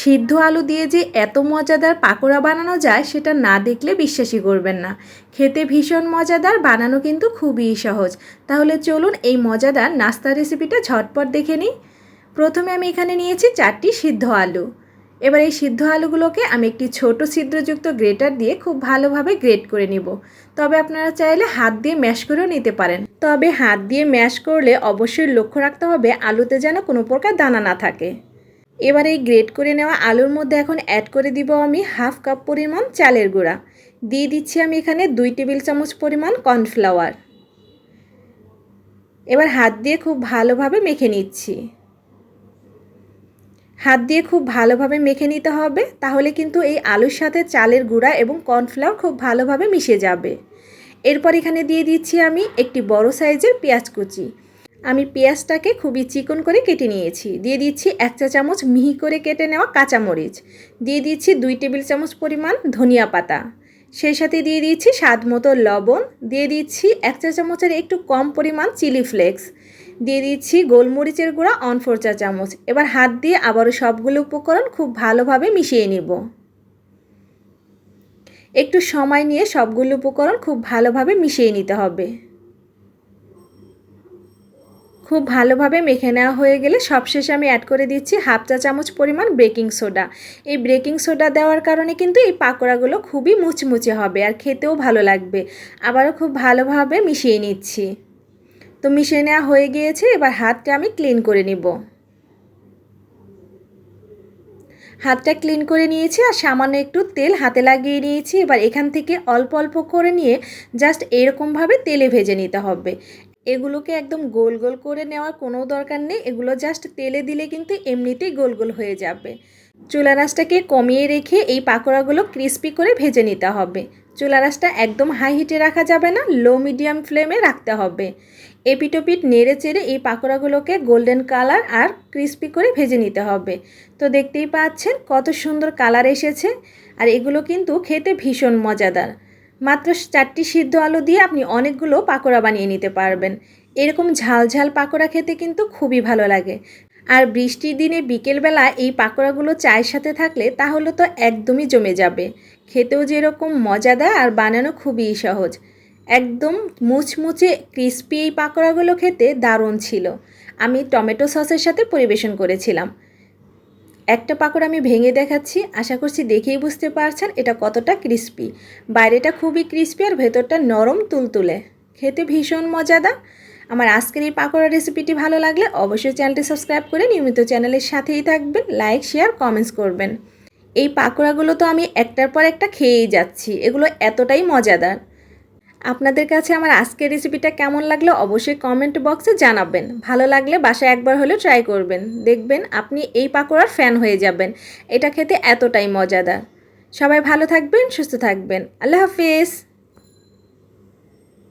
সিদ্ধ আলু দিয়ে যে এত মজাদার পাকোড়া বানানো যায়, সেটা না দেখলে বিশ্বাসই করবেন না। খেতে ভীষণ মজাদার, বানানো কিন্তু খুবই সহজ। তাহলে চলুন এই মজাদার নাস্তা রেসিপিটা ঝটপট দেখে নিই। প্রথমে আমি এখানে নিয়েছি চারটি সিদ্ধ আলু। এবার এই সিদ্ধ আলুগুলোকে আমি একটি ছোট ছিদ্রযুক্ত গ্রেটার দিয়ে খুব ভালোভাবে গ্রেট করে নিব। তবে আপনারা চাইলে হাত দিয়ে ম্যাশ করেও নিতে পারেন। তবে হাত দিয়ে ম্যাশ করলে অবশ্যই লক্ষ্য রাখতে হবে, আলুতে যেন কোনো প্রকার দানা না থাকে। এবার এই গ্রেট করে নেওয়া আলুর মধ্যে এখন অ্যাড করে দিব আমি হাফ কাপ পরিমাণ চালের গুঁড়া। দিয়ে দিচ্ছি আমি এখানে দুই টেবিল চামচ পরিমাণ কর্নফ্লাওয়ার এবার হাত দিয়ে খুব ভালোভাবে মেখে নিচ্ছি। হাত দিয়ে খুব ভালোভাবে মেখে নিতে হবে, তাহলে কিন্তু এই আলুর সাথে চালের গুঁড়া এবং কর্নফ্লাওয়ার খুব ভালোভাবে মিশে যাবে। এরপর এখানে দিয়ে দিচ্ছি আমি একটি বড় সাইজের পেঁয়াজ কুচি। আমি পেঁয়াজটাকে খুবই চিকন করে কেটে নিয়েছি। দিয়ে দিচ্ছি এক চা চামচ মিহি করে কেটে নেওয়া কাঁচামরিচ। দিয়ে দিচ্ছি দুই টেবিল চামচ পরিমাণ ধনিয়া পাতা। সেই সাথে দিয়ে দিচ্ছি স্বাদ মতো লবণ। দিয়ে দিচ্ছি এক চা চামচের একটু কম পরিমাণ চিলি ফ্লেক্স। দিয়ে দিচ্ছি গোলমরিচের গুঁড়া অন ফোর চা চামচ। এবার হাত দিয়ে আবারও সবগুলো উপকরণ খুব ভালোভাবে মিশিয়ে নিব। একটু সময় নিয়ে সবগুলো উপকরণ খুব ভালোভাবে মিশিয়ে নিতে হবে। খুব ভালোভাবে মেখে নেওয়া হয়ে গেলে সবশেষে আমি অ্যাড করে দিচ্ছি হাফ চা চামচ পরিমাণ বেকিং সোডা এই বেকিং সোডা দেওয়ার কারণে কিন্তু এই পাকোড়াগুলো খুবই মুচমুচে হবে আর খেতেও ভালো লাগবে। আবারও খুব ভালোভাবে মিশিয়ে নিচ্ছি। তো মিশিয়ে নেওয়া হয়ে গিয়েছে, এবার হাতটা আমি ক্লিন করে নিব। হাতটা ক্লিন করে নিয়েছি আর সামান্য একটু তেল হাতে লাগিয়ে নিয়েছি। এবার এখান থেকে অল্প অল্প করে নিয়ে জাস্ট এরকমভাবে তেলে ভেজে নিতে হবে। এগুলোকে একদম গোল গোল করে নেওয়ার কোনো দরকার নেই। এগুলো জাস্ট তেলে দিলে কিন্তু এমনিতেই গোল গোল হয়ে যাবে। চুলা রাসটাকে কমিয়ে রেখে এই পাকোড়াগুলো ক্রিস্পি করে ভেজে নিতে হবে। চুলা রাসটা একদম হাই হিটে রাখা যাবে না লো মিডিয়াম ফ্লেমে রাখতে হবে। এপিটোপিট নেড়ে চেড়ে এই পাকোড়াগুলোকে গোল্ডেন কালার আর ক্রিস্পি করে ভেজে নিতে হবে। তো দেখতেই পাচ্ছেন কত সুন্দর কালার এসেছে। আর এগুলো কিন্তু খেতে ভীষণ মজাদার। মাত্র চারটি সিদ্ধ আলু দিয়ে আপনি অনেকগুলো পাকোড়া বানিয়ে নিতে পারবেন। এরকম ঝাল ঝাল পাকোড়া খেতে কিন্তু খুবই ভালো লাগে। আর বৃষ্টির দিনে বিকেলবেলা এই পাকোড়াগুলো চায়ের সাথে থাকলে তাহলে তো একদমই জমে যাবে। খেতেও যেরকম মজাদার আর বানানো খুবই সহজ। একদম মুচমুচে ক্রিস্পি এই পাকোড়াগুলো খেতে দারুণ ছিল। আমি টমেটো সসের সাথে পরিবেশন করেছিলাম। একটা পাকোড়া আমি ভেঙে দেখাচ্ছি, আশা করছি দেখেই বুঝতে পারছেন এটা কতটা ক্রিস্পি বাইরেটা খুবই ক্রিস্পি আর ভেতরটা নরম তুলতুলে। খেতে ভীষণ মজাদার। আমার আজকের এই পাকোড়া রেসিপিটি ভালো লাগলে অবশ্যই চ্যানেলটি সাবস্ক্রাইব করে নিয়মিত চ্যানেলের সাথেই থাকবেন লাইক শেয়ার কমেন্টস করবেন। এই পাকোড়াগুলো তো আমি একটার পর একটা খেয়েই যাচ্ছি, এগুলো এতটাই মজাদার। আপনাদের কাছে আমার আজকের রেসিপিটা কেমন লাগল অবশ্যই কমেন্ট বক্সে জানাবেন। ভালো লাগলে বাসায় একবার হলেও ট্রাই করবেন। দেখবেন আপনি এই পাকোড়ার ফ্যান হয়ে যাবেন। এটা খেতে এতটাই মজাদার। সবাই ভালো থাকবেন, সুস্থ থাকবেন। আল্লাহ হাফিজ!